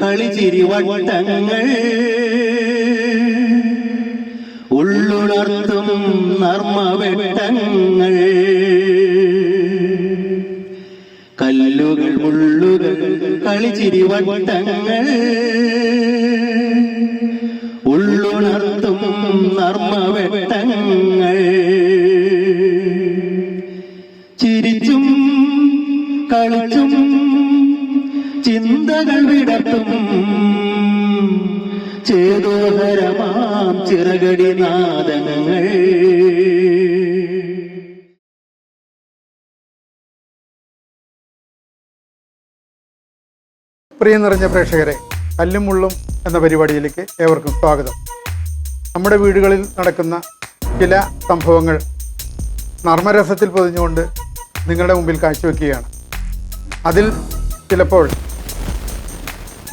കളിചിരിവട്ടങ്ങൾ ഉള്ളുണർത്തും നർമ്മവെട്ടങ്ങൾ. കല്ലുകൾ മുള്ളുകൾ കളിചിരിവട്ടങ്ങൾ ഉള്ളുണർത്തും നർമ്മവെട്ടങ്ങൾ. കളിച്ചും ചിന്തകൾ വിടർത്തും. ചേതോഹരമാം ചിറകടി നാദങ്ങൾ. പ്രിയ നിറഞ്ഞ പ്രേക്ഷകരെ കല്ലും മുള്ളും എന്ന പരിപാടിയിലേക്ക് ഏവർക്കും സ്വാഗതം. നമ്മുടെ വീടുകളിൽ നടക്കുന്ന ചില സംഭവങ്ങൾ നർമ്മരസത്തിൽ പൊതിഞ്ഞുകൊണ്ട് നിങ്ങളുടെ മുമ്പിൽ കാഴ്ചവെക്കുകയാണ്. അതിൽ ചിലപ്പോൾ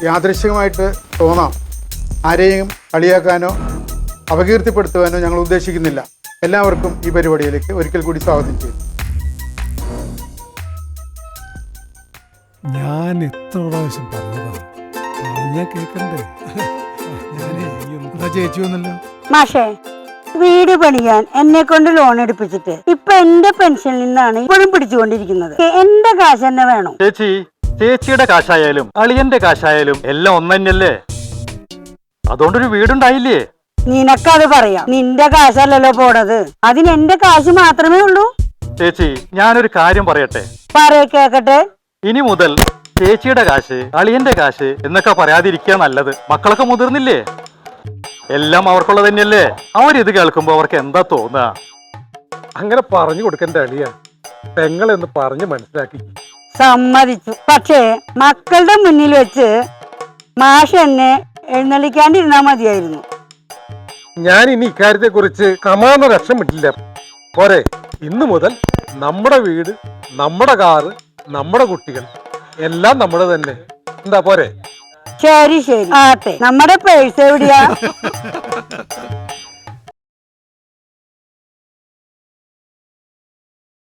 യാദൃശികമായിട്ട് തോന്നാം. ആരെയും കളിയാക്കാനോ അപകീർത്തിപ്പെടുത്തുവാനോ ഞങ്ങൾ ഉദ്ദേശിക്കുന്നില്ല. എല്ലാവർക്കും ഈ പരിപാടിയിലേക്ക് ഒരിക്കൽ കൂടി സ്വാഗതം ചെയ്യുന്നു. ഞാൻ എത്ര പ്രാവശ്യം പറഞ്ഞതാണ് പറഞ്ഞാ കേക്കണ്ടേ? എന്താ ചേച്ചി മാഷേ വീട് പണിയാൻ എന്നെ കൊണ്ട് ലോൺ എടുപ്പിച്ചിട്ട് ഇപ്പൊ എന്റെ പെൻഷനിൽ നിന്നാണ് ഇപ്പോഴും പിടിച്ചുകൊണ്ടിരിക്കുന്നത്. എന്റെ കാശ് തന്നെ വേണം. ചേച്ചി ചേച്ചിയുടെ കാശായാലും അളിയന്റെ കാശായാലും എല്ലാം ഒന്ന് തന്നെയല്ലേ അതുകൊണ്ടൊരു വീടുണ്ടായില്ലേ? നിനക്കത് പറയാം. നിന്റെ കാശല്ലല്ലോ പോണത്. അതിന് എന്റെ കാശ് മാത്രമേ ഉള്ളൂ. ചേച്ചി ഞാനൊരു കാര്യം പറയട്ടെ? പറയ കേക്കട്ടെ. ഇനി മുതൽ ചേച്ചിയുടെ കാശ് അളിയന്റെ കാശ് എന്നൊക്കെ പറയാതിരിക്കുക നല്ലത്. മക്കളൊക്കെ മുതിർന്നില്ലേ? എല്ലാം അവർക്കുള്ളത് തന്നെയല്ലേ? അവരിത് കേൾക്കുമ്പോ അവർക്ക് എന്താ തോന്നുക അങ്ങനെ പറഞ്ഞു കൊടുക്കേണ്ട അളിയ. പെങ്ങളെന്ന് പറഞ്ഞു മനസ്സിലാക്കി. സമ്മതിച്ചു. പക്ഷേ മക്കളുടെ മുന്നിൽ വെച്ച് മാഷ് എന്നെ എഴുന്നള്ളിക്കാണ്ടിരുന്നാ മതിയായിരുന്നു. ഞാൻ ഇനി ഇക്കാര്യത്തെ കുറിച്ച് കമാന്ന രക്ഷം വിട്ടില്ല. പോരെ ഇന്നു മുതൽ നമ്മുടെ വീട് നമ്മുടെ കാറ് നമ്മുടെ കുട്ടികൾ എല്ലാം നമ്മുടെ തന്നെ. എന്താ പോരെ? ശരി ശരി. ആട്ടെ. നമ്മുടെ പേഴ്സ് എവിടെയാ?